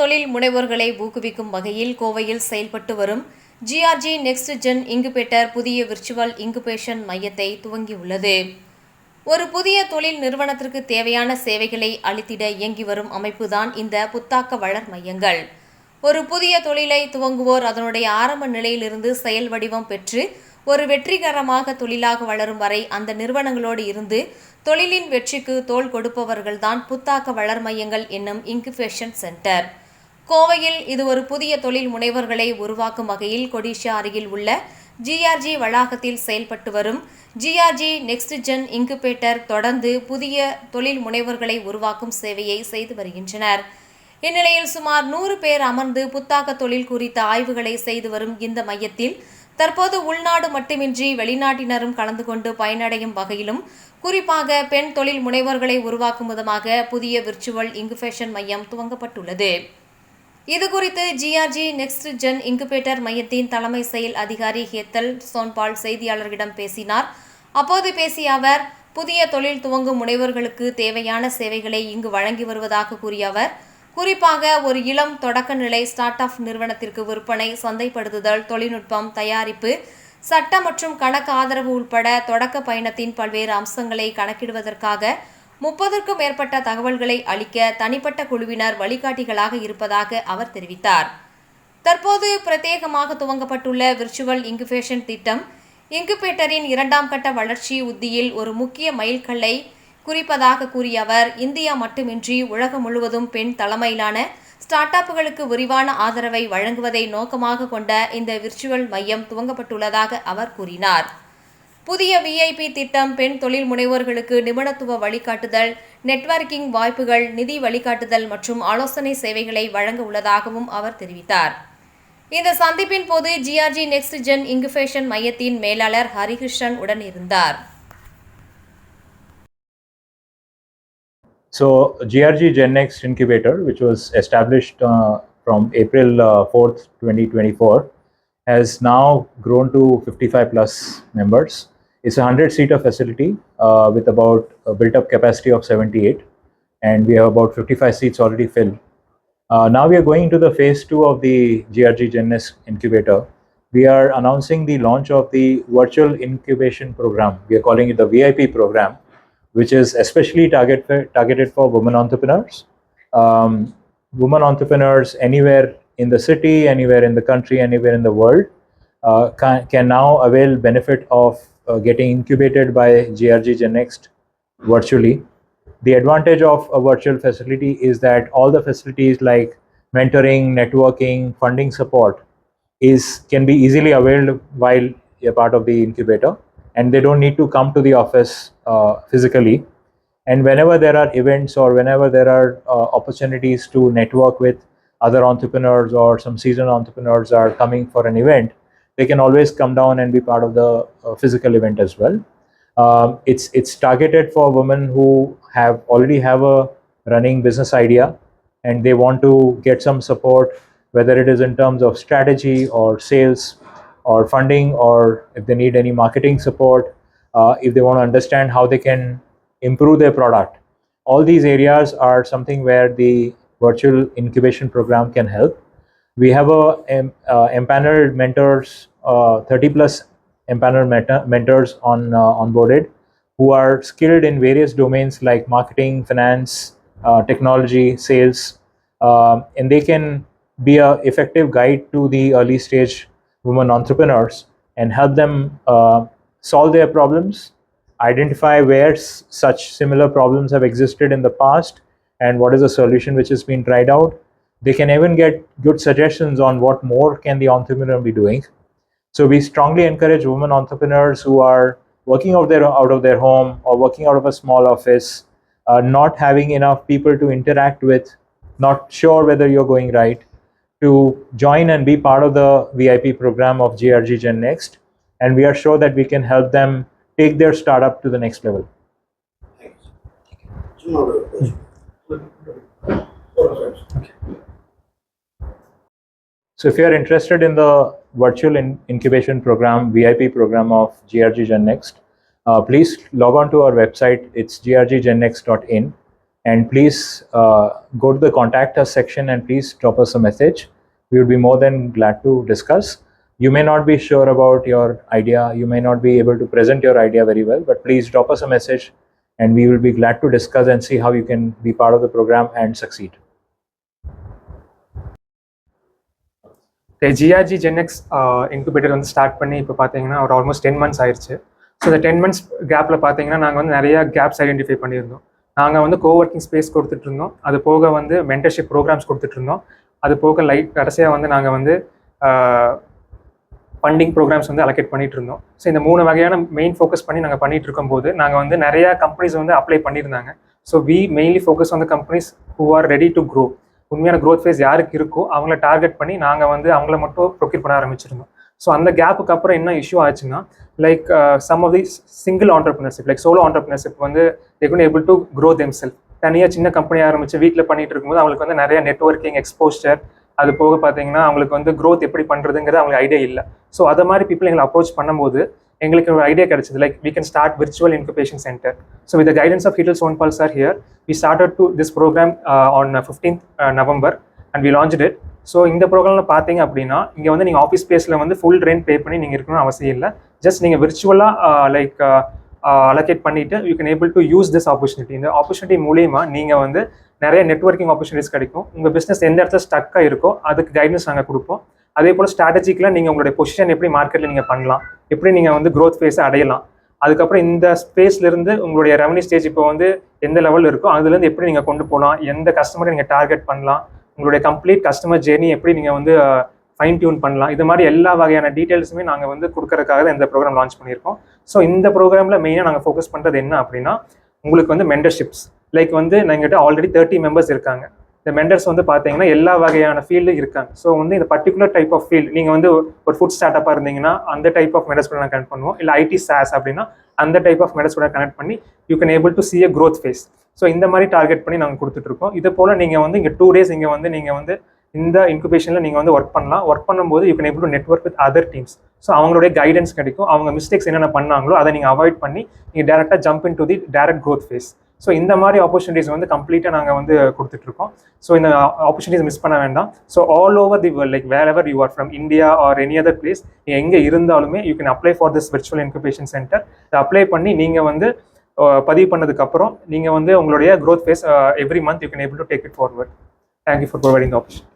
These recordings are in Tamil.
தொழில் முனைவோர்களை ஊக்குவிக்கும் வகையில் கோவையில் செயல்பட்டு வரும் ஜிஆர்ஜி நெக்ஸ்ட் ஜென் இங்குபேட்டர் புதிய விர்ச்சுவல் இங்குபேஷன் மையத்தை துவங்கியுள்ளது. ஒரு புதிய தொழில் நிறுவனத்திற்கு தேவையான சேவைகளை அளித்திட இயங்கி வரும் அமைப்புதான் இந்த புத்தாக்க வளர் மையங்கள். ஒரு புதிய தொழிலை துவங்குவோர் அதனுடைய ஆரம்ப நிலையிலிருந்து செயல் வடிவம் பெற்று ஒரு வெற்றிகரமாக தொழிலாக வளரும் வரை அந்த நிறுவனங்களோடு இருந்து தொழிலின் வெற்றிக்கு தோள் கொடுப்பவர்கள்தான் புத்தாக்க வளர் மையங்கள் என்னும் இன்குபேஷன் சென்டர் கோவையில் இது ஒரு புதிய தொழில் முனைவர்களை உருவாக்கும் வகையில் கொடிஷா அருகில் உள்ள ஜிஆர்ஜி வளாகத்தில் செயல்பட்டு வரும் ஜிஆர்ஜி நெக்ஸ்ட் ஜென் இன்குபேட்டர் தொடர்ந்து புதிய தொழில் முனைவர்களை உருவாக்கும் சேவையை செய்து வருகின்றனர். இந்நிலையில் சுமார் நூறு பேர் அமர்ந்து புத்தாக்க தொழில் குறித்த ஆய்வுகளை செய்து வரும் இந்த மையத்தில் தற்போது உள்நாடு மட்டுமின்றி வெளிநாட்டினரும் கலந்து கொண்டு பயனடையும் வகையிலும் குறிப்பாக பெண் தொழில் முனைவர்களை உருவாக்கும் விதமாக புதிய விர்ச்சுவல் இங்குபேஷன் மையம் துவங்கப்பட்டுள்ளது. இது குறித்து ஜிஆர்ஜி நெக்ஸ்ட் ஜென் இன்குபேட்டர் மையத்தின் தலைமை செயல் அதிகாரி ஹேத்தல் சோன்பால் செய்தியாளர்களிடம் பேசினார். அப்போது பேசிய அவர் புதிய தொழில் துவங்கும் முனைவர்களுக்கு தேவையான சேவைகளை இங்கு வழங்கி வருவதாக கூறிய அவர் குறிப்பாக ஒரு இளம் தொடக்க நிலை ஸ்டார்ட் அப் நிறுவனத்திற்கு விற்பனை சந்தைப்படுத்துதல் தொழில்நுட்பம் தயாரிப்பு சட்ட மற்றும் கணக்கு ஆதரவு உட்பட தொடக்க பயணத்தின் பல்வேறு அம்சங்களை கணக்கிடுவதற்காக முப்பதற்கும் மேற்பட்ட தகவல்களை அளிக்க தனிப்பட்ட குழுவினர் வழிகாட்டிகளாக இருப்பதாக அவர் தெரிவித்தார். தற்போது பிரத்யேகமாக துவங்கப்பட்டுள்ள விர்ச்சுவல் இன்குபேஷன் திட்டம் இன்குபேட்டரின் இரண்டாம் கட்ட வளர்ச்சி உத்தியில் ஒரு முக்கிய மைல்கல்லை குறிப்பதாக கூறிய அவர் இந்தியா மட்டுமின்றி உலகம் முழுவதும் பெண் தலைமையிலான ஸ்டார்ட் அப்புகளுக்கு விரிவான ஆதரவை வழங்குவதை நோக்கமாக கொண்ட இந்த விர்ச்சுவல் மையம் துவங்கப்பட்டுள்ளதாக அவர் கூறினார். புதிய விஐபி திட்டம் பெண் தொழில் முனைவோர்களுக்கு நிபுணத்துவ வழிகாட்டுதல் நெட்வொர்க்கிங் வாய்ப்புகள் நிதி வழிகாட்டுதல் மற்றும் ஆலோசனை சேவைகளை வழங்க உள்ளதாகவும் அவர் தெரிவித்தார் இந்த சந்திப்பின் போது ஜிஆர்ஜி நெக்ஸ்ட் ஜென் இங்குபேஷன் மையத்தின் மேலாளர் ஹரிகிருஷ்ணன் உடன் இருந்தார் So GRG GenNext Incubator, which was established uh, from April uh, 4th, 2024, has now grown to 55 plus members. It's a 100 seater facility uh, with about a built up capacity of 78, and we have about 55 seats already filled. Uh, now we are going into the phase two of the GRG GenNext Incubator. We are announcing the launch of the virtual incubation program. We are calling it the VIP program which is especially target targeted for women entrepreneurs. Um, women entrepreneurs anywhere in the city, anywhere in the country, anywhere in the world uh, can, can now avail benefit of uh, getting incubated by GRG GenNext virtually. The advantage of a virtual facility is that all the facilities like mentoring, networking, funding support is can be easily availed while you're part of the incubator and they don't need to come to the office uh, physically. And whenever there are events or whenever there are uh, opportunities to network with other entrepreneurs or some seasoned entrepreneurs are coming for an event, they can always come down and be part of the uh, physical event as well. Um, it's it's targeted for women who have already have a running business idea and they want to get some support, whether it is in terms of strategy or sales or funding or if they need any marketing support, uh, if they want to understand how they can improve their product. All these areas are something where the virtual incubation program can help. We have a uh, empaneled mentors, uh, 30 plus empaneled meta- mentors on uh, onboarded who are skilled in various domains like marketing, finance, technology, sales, um, and they can be a effective guide to the early stage women entrepreneurs and help them uh, solve their problems, identify where s- such similar problems have existed in the past, and what is the solution which has been tried out. They can even get good suggestions on what more can the entrepreneur be doing. So we strongly encourage women entrepreneurs who are working out, their, out of their home or working out of a small office, uh, not having enough people to interact with, not sure whether you're going right, to join and be part of the VIP program of GRG Gen Next. And we are sure that we can help them take their startup to the next level. Thanks. Hmm. Okay. So if you are interested in the virtual in- incubation program, VIP program of GRG Gen Next, uh, please log on to our website. It's grggennext.in And please uh, go to the contact us section and please drop us a message. We would be more than glad to discuss. You may not be sure about your idea, you may not be able to present your idea very well, but please drop us a message and we will be glad to discuss and see how you can be part of the program and succeed. GRG Gen X incubator வந்து ஸ்டார்ட் பண்ணி இப்போ பார்த்தீங்கன்னா ஒரு ஆல்மோஸ்ட் டென் மந்த்ஸ் ஆயிடுச்சு ஸோ இந்த டென் மந்த்ஸ் கேப்பில் பார்த்தீங்கன்னா நாங்கள் வந்து நிறைய கேப்ஸ் ஐடென்டிஃபை பண்ணியிருந்தோம். நாங்கள் வந்து கோஒர்க்கிங் ஸ்பேஸ் கொடுத்துட்டு இருந்தோம். அது போக வந்து மென்டர்ஷிப் ப்ரோக்ராம்ஸ் கொடுத்துட்டு இருந்தோம். அது போக லைட் கடைசியாக வந்து நாங்கள் வந்து ஃபண்டிங் ப்ரோக்ராம்ஸ் வந்து அலோகேட் பண்ணிட்டு இருந்தோம். ஸோ இந்த மூணு வகையான மெயின் ஃபோக்கஸ் பண்ணி நாங்கள் பண்ணிட்டு இருக்கும்போது நாங்கள் வந்து நிறையா கம்பெனிஸ் வந்து அப்ளை பண்ணியிருந்தாங்க. So we mainly focus on the companies who are ready to grow உண்மையான க்ரோத் ஃபேஸ் யாருக்கு இருக்கோ அவங்கள டார்கெட் பண்ணி நாங்கள் வந்து அவங்கள மட்டும் ப்ரொக்யூர் பண்ண ஆரம்பிச்சிருந்தோம். ஸோ அந்த கேப்புக்கு அப்புறம் என்ன இஷ்யூ ஆச்சுன்னா like some of the single entrepreneurship like solo entrepreneurship வந்து then able to grow them self தனியாக சின்ன கம்பெனி ஆரம்பிச்சு வீட்டில் பண்ணிட்டு இருக்கும்போது அவங்களுக்கு வந்து நிறைய நெட்ஒர்க்கிங் எக்ஸ்போஸ்டர் அது போக பார்த்தீங்கன்னா அவங்களுக்கு வந்து க்ரோத் எப்படி பண்ணுறதுங்கிறது அவங்களுக்கு ஐடியா இல்லை. ஸோ அதை மாதிரி பீப்புள் எங்களை அப்ரோச் பண்ணும்போது எங்களுக்கு ஒரு ஐடியா கிடைச்சது. Like we can start virtual incubation centre so with guidance of Hetal Sonpal sir here we started to this programme on fifteenth November and we launch it so இந்த ப்ரோக்ராமில் பார்த்தீங்க அப்படின்னா இங்கே வந்து நீங்கள் ஆஃபீஸ் ஸ்பேஸில் வந்து ஃபுல் ரெண்ட் பே பண்ணி நீங்கள் இருக்கணும்னு அவசியம் இல்லை. ஜஸ்ட் நீங்கள் விர்ச்சுவலாக லைக் அலோகேட் பண்ணிவிட்டு you can able to use this opportunity இந்த ஆப்பர்ச்சுனிட்டி மூலியமாக நீங்கள் வந்து நிறைய நெட்ஒர்க்கிங் ஆப்பர்ச்சுனிட்டிஸ் கிடைக்கும். உங்கள் பிஸ்னஸ் எந்த இடத்துல ஸ்டக்காக இருக்கோ அதுக்கு கைடன்ஸ் நாங்கள் கொடுப்போம். அதே போல் ஸ்ட்ராட்டஜிக்கெலாம் நீங்கள் உங்களுடைய பொசிஷன் எப்படி மார்க்கெட்டில் நீங்கள் பண்ணலாம். எப்படி நீங்கள் வந்து க்ரோத் ஃபேஸை அடையலாம். அதுக்கப்புறம் இந்த ஸ்பேஸ்லேருந்து உங்களுடைய ரெவன்யூ ஸ்டேஜ் இப்போ வந்து எந்த லெவலில் இருக்கோ அதுலேருந்து எப்படி நீங்கள் கொண்டு போகலாம் எந்த கஸ்டமரை நீங்கள் டார்கெட் பண்ணலாம் உங்களுடைய கம்ப்ளீட் கஸ்டமர் ஜேர்னி எப்படி நீங்கள் வந்து ஃபைன் டியூன் பண்ணலாம். இது மாதிரி எல்லா வகையான டீட்டெயில்ஸுமே நாங்கள் வந்து கொடுக்கறதுக்காக தான் இந்த ப்ரோக்ராம் லான்ச் பண்ணியிருக்கோம். ஸோ இந்த ப்ரோக்ராமில் மெயினாக நாங்கள் ஃபோக்கஸ் பண்ணுறது என்ன அப்படின்னா உங்களுக்கு வந்து மெண்டர்ஷிப்ஸ் லைக் வந்து எங்கிட்ட ஆல்ரெடி தேர்ட்டி மெம்பர்ஸ் இருக்காங்க. இந்த மெண்டர்ஸ் வந்து பார்த்தீங்கன்னா எல்லா வகையான ஃபீல்டு இருக்காங்க. ஸோ வந்து இந்த பர்டிகுலர் டைப் ஆஃப் ஃபீல்டு நீங்கள் வந்து ஒரு ஃபுட் ஸ்டார்ட்டப்பாக இருந்தீங்கன்னா அந்த டைப் ஆஃப் மெண்டர்ஸ் கூட கனெக்ட் பண்ணுவோம். இல்லை ஐடி சாஸ் அப்படின்னா அந்த டைப் ஆஃப் மெண்டர்ஸ் கூட கனெக்ட் பண்ணி you can able to see a growth phase so இந்த மாதிரி டார்கெட் பண்ணி நாங்கள் கொடுத்துட்ருக்கோம் இது போல் நீங்கள் வந்து இங்கே டூ டேஸ் இங்கே வந்து நீங்கள் வந்து இந்த இன்குபேஷனில் நீங்கள் வந்து ஒர்க் பண்ணலாம். ஒர்க் பண்ணும்போது you can able to network with other teams so அவங்களுடைய கைடன்ஸ் கிடைக்கும். அவங்க மிஸ்டேக்ஸ் என்னென்ன பண்ணாங்களோ அதை நீங்கள் அவாய்ட் பண்ணி நீங்கள் டேரெக்டாக jump in to the direct growth phase so இந்த மாதிரி ஆப்பர்ச்சுனிட்டிஸ் வந்து கம்ப்ளீட்டாக நாங்கள் வந்து கொடுத்துட்ருக்கோம். ஸோ இந்த ஆப்பர்ச்சுனிட்டிஸ் மிஸ் பண்ண வேண்டாம். So all over the world like wherever you are from India or any other place எங்கே இருந்தாலுமே you can apply for this virtual incubation centre apply பண்ணி நீங்கள் வந்து பதிவு பண்ணதுக்கப்புறம் நீங்கள் வந்து உங்களுடைய growth phase every month you can able to take it forward thank you for providing option opportunity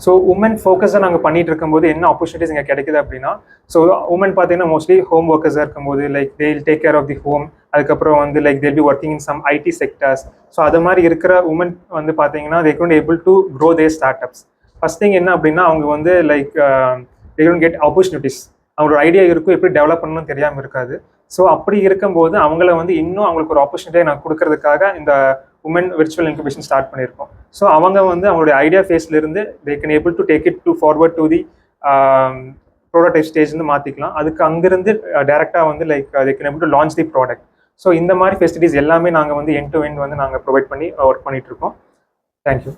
so women ஃபோக்கஸாக நாங்கள் பண்ணிட்டு இருக்கும்போது என்ன ஆப்பர்ச்சுனிட்டிஸ் இங்கே கிடைக்குது அப்படின்னா ஸோ உமன் பார்த்தீங்கன்னா மோஸ்ட்லி ஹோம் ஒர்க்கர்ஸாக இருக்கும்போது like they take care of the home அதுக்கப்புறம் வந்து like they'll be working in some IT sectors so அது மாதிரி இருக்கிற உமன் வந்து பார்த்தீங்கன்னா they couldn't able to grow they startups first thing என்ன அப்படின்னா அவங்க வந்து like they couldn't get opportunities அவங்களோட ஐடியா இருக்கும் எப்படி டெவலப் பண்ணணும்னு தெரியாமல் இருக்காது. ஸோ அப்படி இருக்கும்போது அவங்கள வந்து இன்னும் அவங்களுக்கு ஒரு ஆப்பர்ச்சுனிட்டியை நான் கொடுக்கறதுக்காக இந்த உமன் விர்ச்சுவல் இன்குபேஷன் ஸ்டார்ட் பண்ணியிருக்கோம். ஸோ அவங்க வந்து அவங்களுடைய idea ஃபேஸ்லேருந்து they can able to take it to forward to the prototype stage மாற்றிக்கலாம் அதுக்கு அங்கேருந்து டேரெக்டாக uh, வந்து like they can able to launch the product so இந்த மாதிரி ஃபெசிலிட்டிஸ் எல்லாமே நாங்கள் வந்து என் டு எண்ட் வந்து நாங்கள் ப்ரொவைட் பண்ணி uh, ஒர்க் பண்ணிகிட்ருக்கோம் தேங்க்யூ